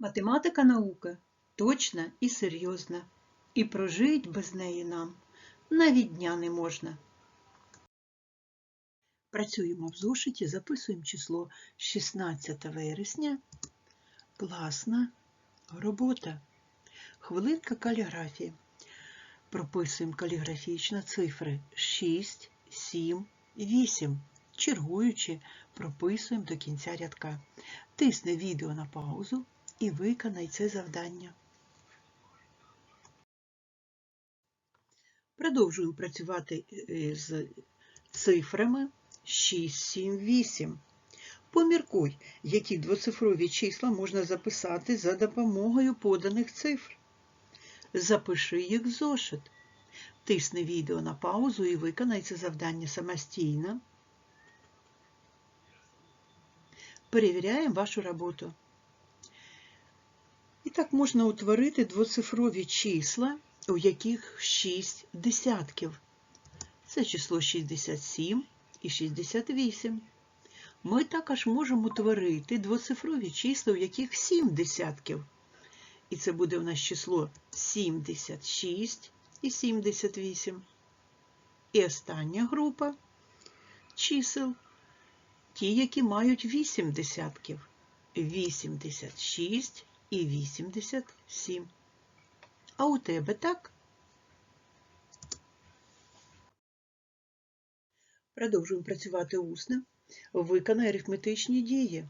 Математика наука точна і серйозна, і прожить без неї нам навіть дня не можна. Працюємо в зошиті, записуємо число 16 вересня. Класна робота. Хвилинка каліграфії. Прописуємо каліграфічно цифри 6, 7, 8. Чергуючи, прописуємо до кінця рядка. Тисни відео на паузу і виконай це завдання. Продовжуємо працювати е, з цифрами 6, 7, 8. Поміркуй, які двоцифрові числа можна записати за допомогою поданих цифр. Запиши їх в зошит. Тисни відео на паузу і виконай це завдання самостійно. Перевіряємо вашу роботу. І так можна утворити двоцифрові числа, у яких 6 десятків. Це число 67 і 68. Ми також можемо утворити двоцифрові числа, у яких 7 десятків. І це буде у нас число 76 і 78. І остання група чисел, ті, які мають 8 десятків. 86 і 87. А у тебе так? Продовжуємо працювати усно. Виконай арифметичні дії.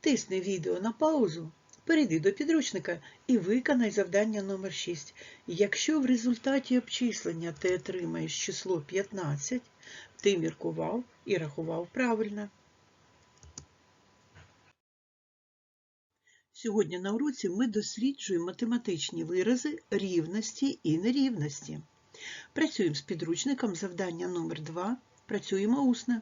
Тисни відео на паузу, перейди до підручника і виконай завдання номер 6. Якщо в результаті обчислення ти отримаєш число 15, ти міркував і рахував правильно. Сьогодні на уроці ми досліджуємо математичні вирази рівності і нерівності. Працюємо з підручником завдання номер 2 Працюємо усно.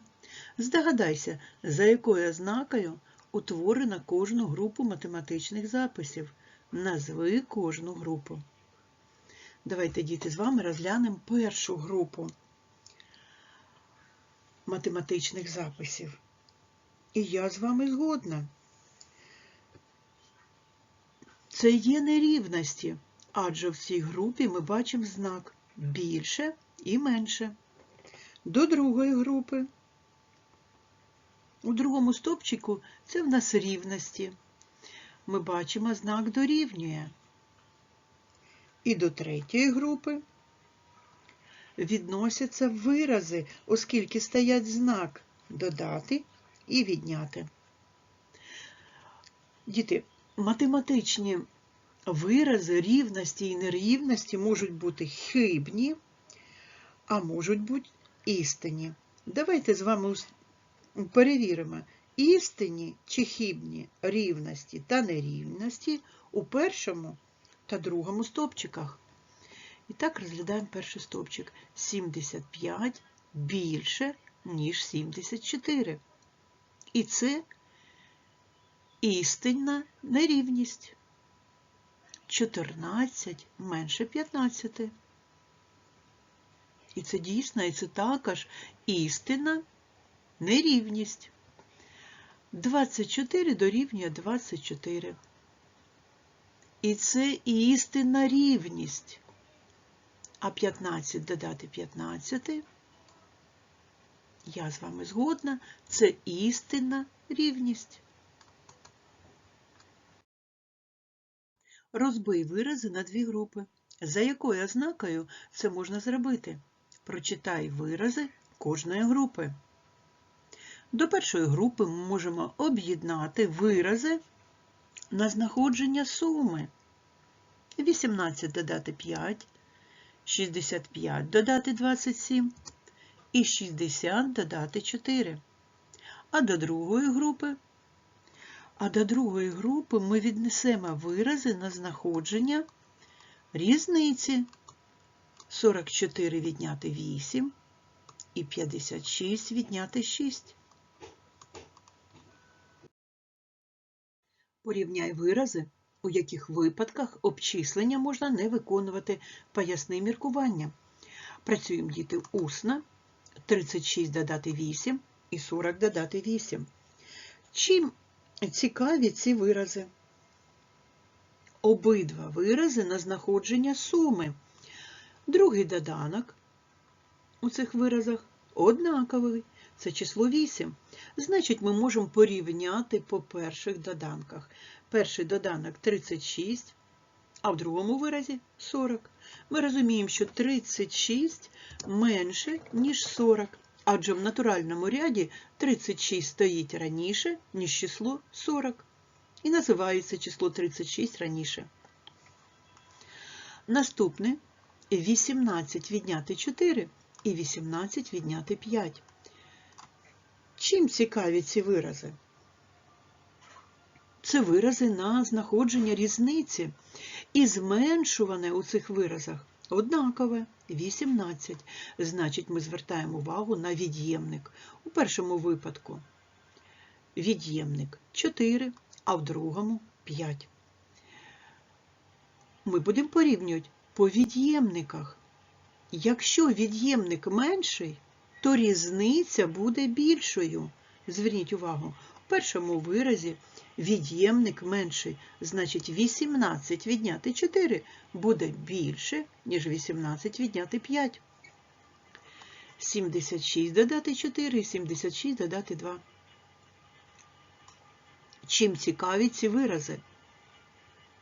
Здогадайся, за якою ознакою утворена кожну групу математичних записів. Назви кожну групу. Давайте, діти, з вами розглянемо першу групу математичних записів. І я з вами згодна. Це є нерівності, адже в цій групі ми бачимо знак більше і менше. До другої групи. У другому стопчику це в нас рівності. Ми бачимо знак дорівнює. І до третьої групи відносяться вирази, оскільки стоять знак додати і відняти. Діти, математичні вирази рівності і нерівності можуть бути хибні, а можуть бути істинні. Давайте з вами перевіримо, істинні чи хибні рівності та нерівності у першому та другому стовпчиках. І так розглядаємо перший стовпчик. 75 більше, ніж 74. І це істинна нерівність. 14 менше 15. І це дійсно, і це також істинна нерівність. 24 дорівнює 24. І це істинна рівність. А 15 додати 15. Я з вами згодна, це істинна рівність. Розбий вирази на дві групи. За якою ознакою це можна зробити? Прочитай вирази кожної групи. До першої групи ми можемо об'єднати вирази на знаходження суми. 18 додати 5, 65 додати 27 і 60 додати 4. А до другої групи а до другої групи ми віднесемо вирази на знаходження різниці 44 відняти 8 і 56 відняти 6. Порівняй вирази, у яких випадках обчислення можна не виконувати поясни міркування. Працюємо діти усно, 36 додати 8 і 40 додати 8. Чим цікаві ці вирази? обидва вирази на знаходження суми. Другий доданок у цих виразах однаковий. Це число 8. Значить, ми можемо порівняти по перших доданках. Перший доданок 36, а в другому виразі 40. Ми розуміємо, що 36 менше, ніж 40. Адже в натуральному ряді 36 стоїть раніше, ніж число 40. І називається число 36 раніше. Наступне 18 відняти 4 і 18 відняти 5. Чим цікаві ці вирази? Це вирази на знаходження різниці. І зменшуване у цих виразах однакове 18. Значить, ми звертаємо увагу на від'ємник. У першому випадку від'ємник 4, а в другому 5. Ми будемо порівнювати по від'ємниках. Якщо від'ємник менший, то різниця буде більшою. Зверніть увагу, в першому виразі від'ємник менший, значить 18 відняти 4 буде більше, ніж 18 відняти 5. 76 додати 4 і 76 додати 2. Чим цікаві ці вирази?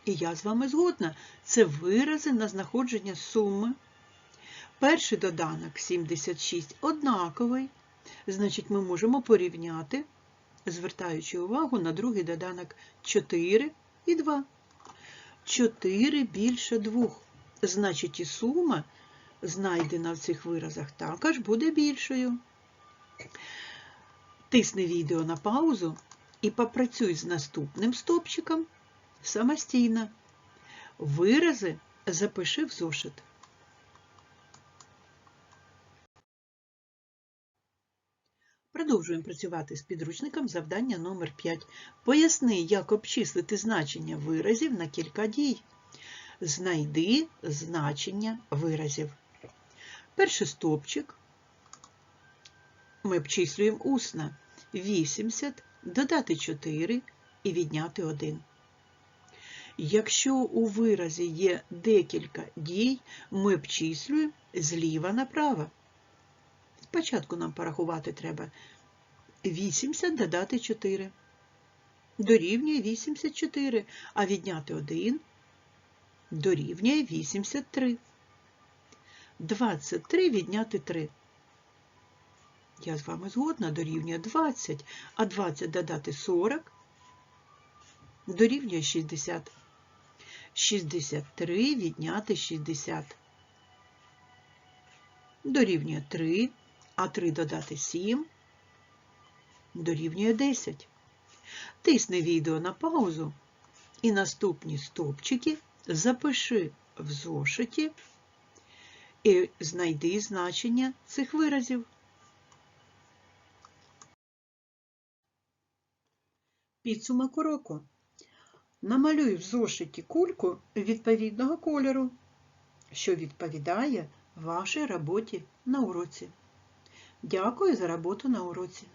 І я з вами згодна. Це вирази на знаходження суми. Перший доданок 76 однаковий, значить, ми можемо порівняти, звертаючи увагу на другий доданок 4 і 2. 4 більше 2. Значить, і сума, знайдена в цих виразах, також буде більшою. Тисни відео на паузу і попрацюй з наступним стопчиком самостійно. Вирази запиши в зошит. Продовжуємо працювати з підручником завдання номер 5. Поясни, як обчислити значення виразів на кілька дій. Знайди значення виразів. Перший стопчик ми обчислюємо усно. 80, додати 4 і відняти 1. Якщо у виразі є декілька дій, ми обчислюємо зліва направо. Спочатку нам порахувати треба 80 додати 4. Дорівнює 84, а відняти 1 дорівнює 83. 23 відняти 3. Я з вами згодна, дорівнює 20, а 20 додати 40 дорівнює 60. 63 відняти 60. Дорівнює 3, а 3 додати 7 дорівнює 10. Тисни відео на паузу і наступні стовпчики запиши в зошиті і знайди значення цих виразів. Підсумок уроку. Намалюй в зошиті кульку відповідного кольору, що відповідає вашій роботі на уроці. Дякую за роботу на уроці.